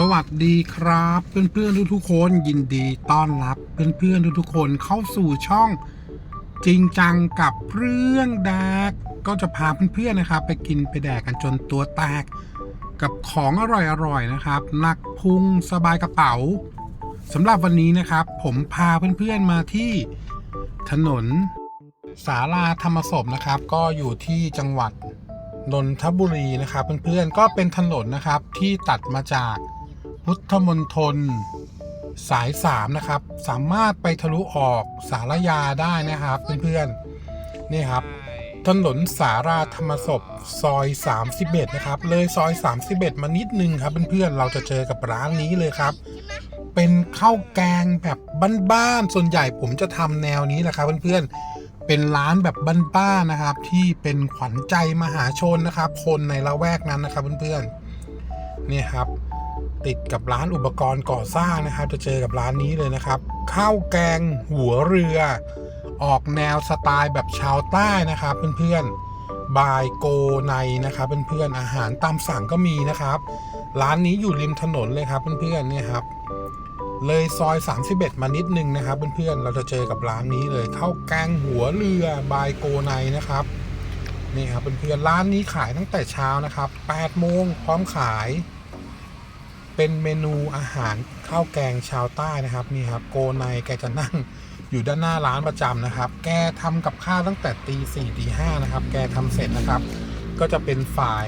สวัสดีครับ เพื่อนๆทุกๆคนยินดีต้อนรับเพื่อนๆทุกๆคนเข้าสู่ช่อง จริงจังกับเรื่องแดก ก็จะพาเพื่อนๆนะครับ ไปกินไปแดกกันจนตัวแตก กับของอร่อยๆนะครับหนักพุงสบายกระเป๋าสำหรับวันนี้นะครับ ผมพาเพื่อนๆมาที่ถนนสาราธรรมศพนะครับ ก็อยู่ที่จังหวัดนนทบุรีนะครับเพื่อนๆก็เป็นถนนนะครับที่ตัดมาจาก พุทธมณฑลสาย 3 นะครับ สามารถไปทะลุออกสารยาได้นะครับ เพื่อนๆนี่ครับ ถนนสาราธรรมศพซอย 31 นะครับ เลยซอย 31 มานิดนึงครับเพื่อนๆเราจะเจอกับร้านนี้เลยครับ เป็นข้าวแกงแบบบ้านๆส่วนใหญ่ผมจะทำแนวนี้แหละครับเพื่อนๆเป็นร้านแบบบ้านๆนะครับ ที่เป็นขวัญใจมหาชนนะครับ คนในละแวกนั้นนะครับเพื่อนๆนี่ครับ ติดกับร้านอุปกรณ์ก่อสร้างนะครับ จะเจอกับร้านนี้เลยนะครับ ข้าวแกงหัวเรือ ออกแนวสไตล์แบบชาวใต้นะครับ เพื่อนๆบายโกในนะครับเพื่อนๆอาหารตามสั่งก็มีนะครับ ร้านนี้อยู่ริมถนนเลยครับเพื่อนๆเนี่ยครับเลยซอย 31 มานิดนึงนะครับเพื่อนๆ เราจะเจอกับร้านนี้เลยข้าวแกงหัวเรือบายโกไนนะครับนี่ครับเพื่อนๆร้านนี้ขายตั้งแต่เช้านะครับ8โมงพร้อมขาย เป็นเมนูอาหารข้าวแกงชาวใต้นะครับนี่ครับโกไนแกจะนั่งอยู่ด้านหน้าร้านประจำนะครับ แกทำกับข้าวตั้งแต่ตีสี่ตีห้านะครับ แกทำเสร็จนะครับ ก็จะเป็นฝ่าย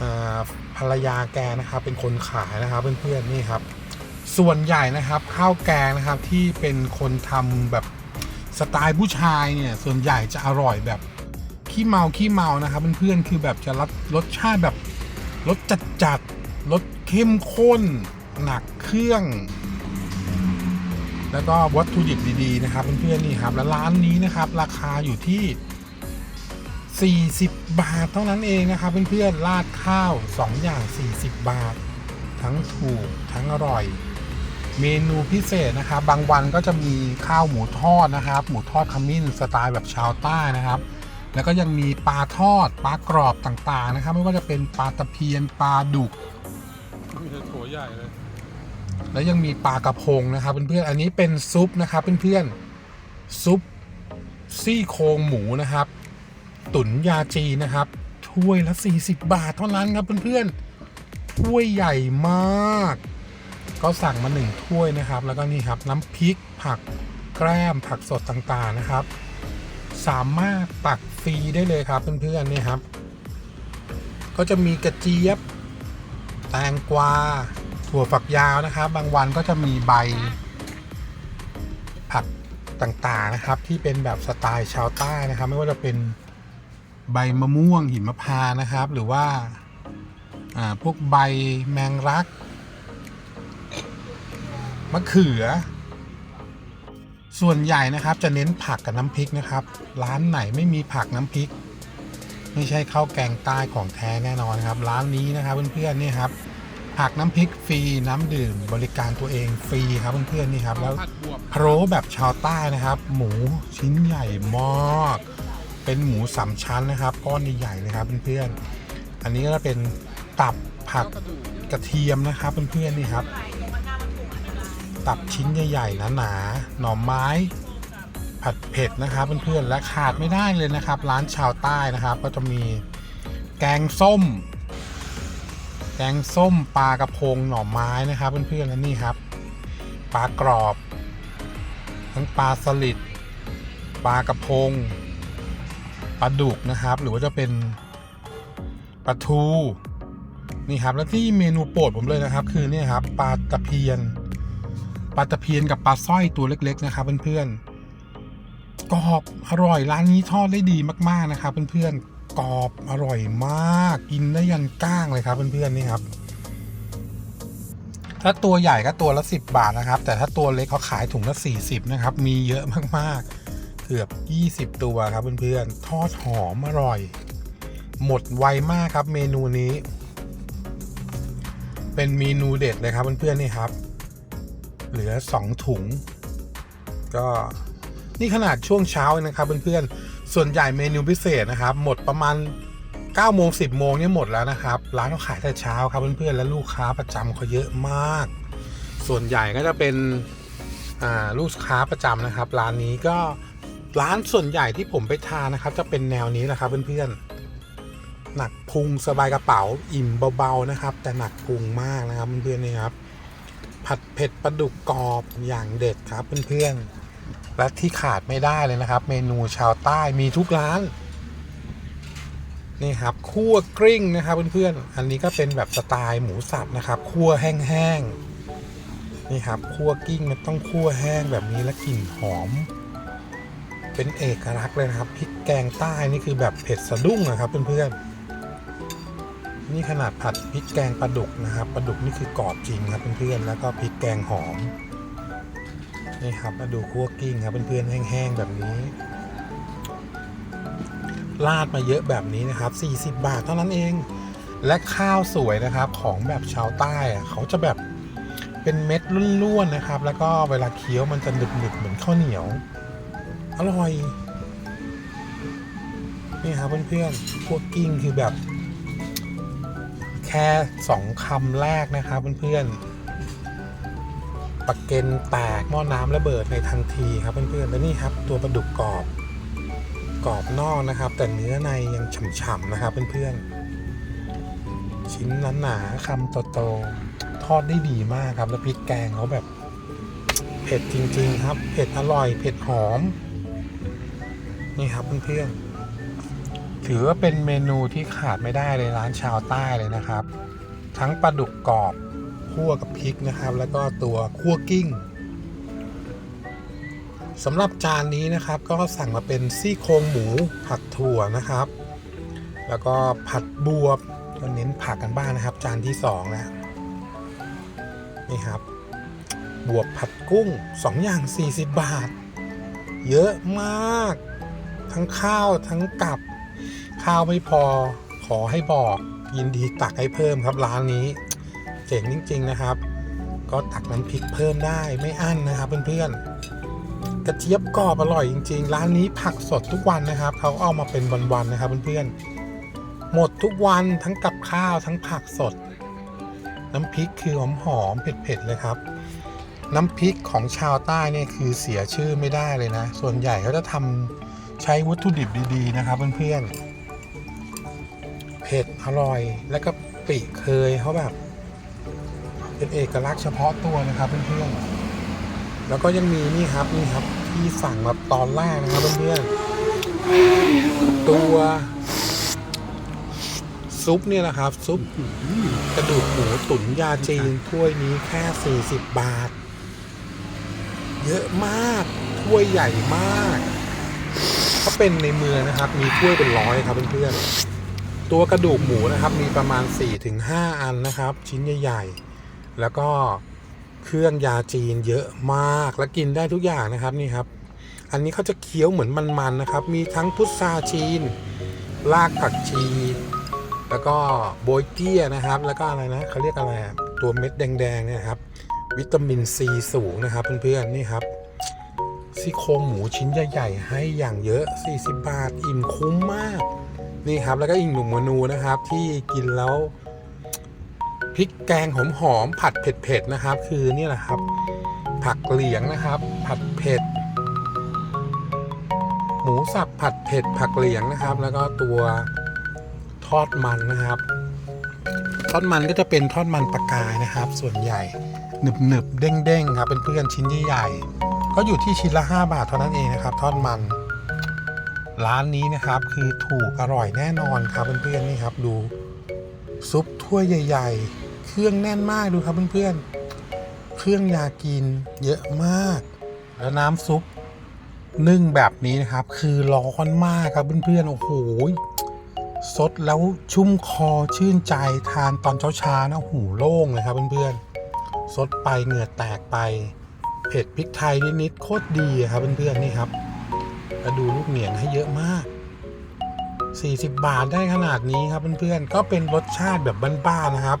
อ่าภรรยาแกนะครับ เป็นคนขายนะครับเพื่อนๆนี่ครับ ส่วนใหญ่นะครับข้าวแกงนะครับที่เป็นคนทำแบบสไตล์ผู้ชายเนี่ยส่วนใหญ่จะอร่อยแบบขี้เมาขี้เมานะครับเพื่อนๆคือแบบจะรสรสชาติแบบรสจัดจัดรส เข้มข้น หนักเครื่อง แล้วก็วัตถุดิบดีๆ นะครับเพื่อนๆนี่ครับ แล้วร้านนี้นะครับ ราคาอยู่ที่ 40 บาทเท่านั้นเองนะครับเพื่อนๆราดข้าว 2 อย่าง 40 บาท ทั้งถูกทั้งอร่อย เมนูพิเศษนะครับ บางวันก็จะมีข้าวหมูทอดนะครับ หมูทอดขมิ้นสไตล์แบบชาวใต้นะครับแล้วก็ยังมีปลาทอดปลากรอบต่างๆนะครับ ไม่ว่าจะเป็นปลาตะเพียนปลาดุก มีแต่ตัวใหญ่เลย แล้วยังมีปลากระพงนะครับเพื่อนๆอันนี้เป็นซุปนะครับเพื่อนๆซุปซี่โครงหมูนะครับ ตุ๋นยาจีนะครับถ้วยละ 40 บาทเท่านั้นครับเพื่อนๆถ้วยใหญ่มาก ก็สั่งมาหนึ่งถ้วยนะครับ แล้วก็นี่ครับน้ำพริกผักแกล้มผักสดต่างๆนะครับ สามารถตักฟรีได้เลยครับเพื่อนๆนี่ครับ ก็จะมีกระเจี๊ยบ ตงกวาถั่วฝักยาวนะครับ บางวันก็จะมีใบ ผักต่างๆนะครับ ที่เป็นแบบสไตล์ชาวใต้นะครับ ไม่ว่าจะเป็นใบมะม่วงหิมพานะครับ หรือว่าอ่าพวกใบแมงลักมะเขือ ส่วนใหญ่นะครับจะเน้นผักกับน้ำพริกนะครับ ร้านไหนไม่มีผักน้ำพริก ไม่ใช่ข้าวแกงใต้ของแท้แน่นอนครับ ร้านนี้นะครับเพื่อนๆนี่ครับ ผักน้ำพริกฟรีน้ำดื่มบริการตัวเองฟรีครับเพื่อนๆนี่ครับแล้วผัดบวบพะโล้แบบชาวใต้นะครับ หมูชิ้นใหญ่มากเป็นหมูสามชั้นนะครับก้อนใหญ่ๆเลยครับเพื่อนๆอันนี้ก็จะเป็นตับผักกระดูกกระเทียมนะครับเพื่อนๆนี่ครับ ตับชิ้นใหญ่ๆหนาๆหน่อไม้ ผัดเผ็ดนะครับเพื่อนๆและขาดไม่ได้เลยนะครับ ร้านชาวใต้นะครับ ก็จะมีแกงส้ม แกงส้มปลากระพงหน่อไม้นะครับ เพื่อนๆและนี่ครับ ปลากรอบ ทั้งปลาสลิดปลากระพงปลาดุกนะครับ หรือว่าจะเป็นปลาทูนี่ครับแล้วที่เมนูโปรดผมเลยนะครับ คือเนี่ยครับปลาตะเพียนปลาตะเพียนกับปลาสร้อยตัวเล็ก ๆ นะครับเพื่อนๆกรอบอร่อยร้านนี้ทอดได้ดีมากๆนะครับเพื่อนๆ กรอบอร่อยมาก กินได้ยันก้างเลยครับเพื่อนๆนี่ครับ ถ้าตัวใหญ่ก็ตัวละ 10 บาทนะครับ แต่ถ้าตัวเล็กเขาขายถุงละ 40 นะครับ มีเยอะมากๆ เกือบ 20 ตัวครับเพื่อนๆ ทอดหอมอร่อย หมดไวมากครับเมนูนี้ เป็นเมนูเด็ดเลยครับเพื่อนๆนี่ครับ เหลือ 2 ถุง ก็นี่ขนาดช่วงเช้าเองนะครับเพื่อนๆ ส่วนใหญ่เมนูพิเศษนะครับ หมดประมาณ9โมง10โมงเนี่ยหมดแล้วนะครับ ร้านเขาขายแต่เช้าครับเพื่อนๆและลูกค้าประจำเขาเยอะมาก ส่วนใหญ่ก็จะเป็นลูกค้าประจำนะครับ ร้านนี้ก็ร้านส่วนใหญ่ที่ผมไปทานนะครับ จะเป็นแนวนี้แหละครับเพื่อนๆหนักพุงสบายกระเป๋าอิ่มเบาๆนะครับ แต่หนักพุงมากนะครับเพื่อนๆนี่ครับผัดเผ็ดปลาดุกกรอบอย่างเด็ดครับเพื่อนๆ และที่ขาดไม่ได้เลยนะครับ เมนูชาวใต้มีทุกร้าน นี่ครับคั่วกริ้งนะครับเพื่อนๆ อันนี้ก็เป็นแบบสไตล์หมูสับนะครับคั่วแห้งๆ นี่ครับคั่วกลิ้งมันต้องคั่วแห้งแบบนี้แล้วกลิ่นหอม เป็นเอกลักษณ์เลยนะครับพริกแกงใต้นี่คือแบบเผ็ดสะดุ้งนะครับเพื่อนๆนี่ขนาดผัดพริกแกงปลาดุกนะครับปลาดุกนี่คือกรอบจริงครับเพื่อนๆแล้วก็พริกแกงหอม นี่ครับมาดูคั่วกิ้งครับเพื่อนๆแห้งๆแบบนี้ลาดมาเยอะแบบนี้นะครับ 40 บาทเท่านั้นเอง และข้าวสวยนะครับของแบบชาวใต้อะเขาจะแบบเป็นเม็ดล้วนๆนะครับ แล้วก็เวลาเคี้ยวมันจะหนึบๆเหมือนข้าวเหนียว อร่อย นี่ครับเพื่อนๆพวกกิ้งคือแบบ แค่สองคำแรกนะครับเพื่อนๆ ปลาเกนแตกหม้อน้ำระเบิดในทันทีครับเพื่อนๆและนี่ครับ ตัวปลาดุกกรอบกรอบนอกนะครับ แต่เนื้อในยังฉ่ำๆนะครับเพื่อนๆชิ้นนั้นหนาๆคำโตๆทอดได้ดีมากครับ แล้วพริกแกงเขาแบบเผ็ดจริง ๆ ครับเผ็ดอร่อยเผ็ดหอม นี่ครับเพื่อนๆถือว่าเป็นเมนูที่ขาดไม่ได้เลยร้านชาวใต้เลยนะครับ ทั้งปลาดุกกรอบ คั่วกับพริกนะครับ แล้วก็ตัวคั่วกิ้งสำหรับจานนี้นะครับก็สั่งมาเป็นซี่โครงหมูผัดถั่วนะครับ แล้วก็ผัดบวบก็เน้นผักกันบ้างนะครับ จานที่สองแล้วนี่ครับ บวบผัดกุ้งสองอย่าง 40 บาท เยอะมาก ทั้งข้าวทั้งกับ ข้าวไม่พอขอให้บอกยินดีตักให้เพิ่มครับร้านนี้ เจ๋งจริง ๆ นะครับ ก็ตักน้ำพริกเพิ่มได้ไม่อั้นนะครับ เพื่อนๆกระเจี๊ยบกรอบอร่อยจริง ๆ ร้านนี้ผักสดทุกวันนะครับเขาเอามาเป็นวันๆนะครับ เพื่อนๆหมดทุกวันทั้งกับข้าวทั้งผักสด น้ำพริกคือหอมๆเผ็ดๆเลยครับน้ำพริกของชาวใต้เนี่ยคือเสียชื่อไม่ได้เลยนะ ส่วนใหญ่เขาจะทำใช้วัตถุดิบดีๆนะครับเพื่อนๆ เผ็ดอร่อย แล้วก็ปีเคยเขาแบบ เป็นเอกลักษณ์เฉพาะตัวนะครับเพื่อนๆ แล้วก็ยังมีนี่ครับนี่ครับที่สั่งมาตอนแรกนะครับเพื่อนๆ ตัวซุปเนี่ยนะครับ ซุปกระดูกหมูตุ๋นยาจีนถ้วยนี้แค่ 40 บาท เยอะมากถ้วยใหญ่มาก ถ้าเป็นในเมืองนะครับ มีถ้วยเป็นร้อยครับเพื่อนๆตัวกระดูกหมูนะครับ มีประมาณ 4-5 อันนะครับ ชิ้นใหญ่ๆ แล้วก็เครื่องยาจีนเยอะมากและกินได้ทุกอย่างนะครับนี่ครับ อันนี้เขาจะเคี้ยวเหมือนมันๆนะครับ มีทั้งพุทราจีนรากผักชี แล้วก็โบยเกี้ยนะครับ แล้วก็อะไรนะเขาเรียกอะไรตัวเม็ดแดงๆเนี่ยครับ วิตามินซีสูงนะครับเพื่อนๆนี่ครับซี่โครงหมูชิ้นใหญ่ๆให้อย่างเยอะ 40 บาท อิ่มคุ้มมาก นี่ครับ แล้วก็อีกหนึ่งเมนูนะครับ ที่กินแล้ว พริกแกงหอมๆผัดเผ็ดๆนะครับ คือนี่แหละครับ ผักเหลียงนะครับ ผัดเผ็ด หมูสับผัดเผ็ดผักเหลียงนะครับ แล้วก็ตัวทอดมันนะครับ ทอดมันก็จะเป็นทอดมันปลากายนะครับ ส่วนใหญ่หนึบหนึบๆเด้งเด้งๆครับเป็นเพื่อนชิ้นใหญ่ๆก็อยู่ที่ชิ้นละ 5 บาทเท่านั้นเองนะครับ ทอดมันร้านนี้นะครับคือถูกอร่อยแน่นอนครับเพื่อนๆนี่ครับดูซุปถ้วยใหญ่ ๆ รื่องแน่นมากดูครับเพื่อนๆ เครื่องยากินเยอะมาก แล้วน้ำซุปนึ่งแบบนี้นะครับ คือร้อนมากครับเพื่อนๆ โอ้โหสดแล้วชุ่มคอชื่นใจทานตอนเช้าๆนะหูโล่งเลยครับเพื่อนๆสดไปเหงื่อแตกไปเผ็ดพริกไทยนิดๆโคตรดีครับเพื่อนๆนี่ครับแล้วดูลูกเหนียงให้เยอะมาก 40 บาทได้ขนาดนี้ครับเพื่อนๆก็เป็นรสชาติแบบบ้านๆนะครับ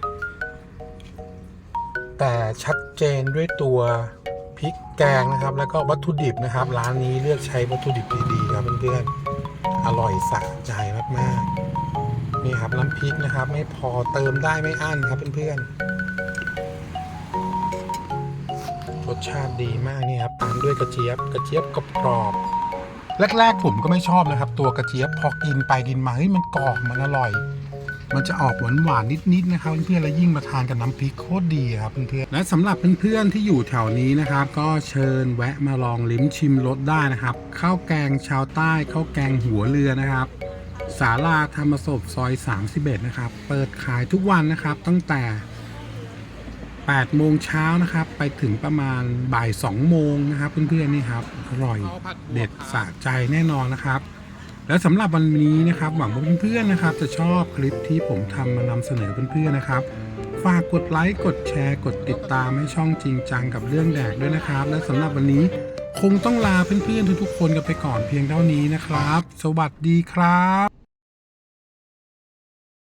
แต่ชัดเจนด้วยตัวพริกแกงนะครับ แล้วก็วัตถุดิบนะครับ ร้านนี้เลือกใช้วัตถุดิบดีๆครับเพื่อนๆอร่อยสะใจมากๆนี่ครับน้ำพริกนะครับ ไม่พอเติมได้ไม่อั้นครับเพื่อนๆรสชาติดีมากนี่ครับตามด้วยกระเจี๊ยบ กระเจี๊ยบกรอบแรกๆผมก็ไม่ชอบนะครับ ตัวกระเจี๊ยบพอกินไปกินมาเฮ้ยมันกรอบมันอร่อย มันจะออกหวานหวานๆนิดๆนะครับเพื่อนๆแล้วยิ่งมาทานกับน้ำพริกโคตรดีครับเพื่อนๆและสำหรับเพื่อนๆที่อยู่แถวนี้นะครับ ก็เชิญแวะมาลองลิ้มชิมรสได้นะครับข้าวแกงชาวใต้ข้าวแกงหัวเรือนะครับศาลาธรรมศพซอย 31 นะครับ เปิดขายทุกวันนะครับ ตั้งแต่ 8 โมงเช้านะครับ ไปถึงประมาณบ่าย 2 โมงนะครับ เพื่อนๆนี่ครับ อร่อยเด็ดสะใจแน่นอนนะครับ และสำหรับวันนี้นะครับหวังว่าเพื่อนๆนะครับ จะชอบคลิปที่ผมทำมานำเสนอเพื่อนๆนะครับ ฝากกดไลค์กดแชร์กดติดตามให้ช่องจริงจังกับเรื่องแดกด้วยนะครับ และสำหรับวันนี้คงต้องลาเพื่อนๆทุกๆคนกันไปก่อนเพียงเท่านี้นะครับ สวัสดีครับ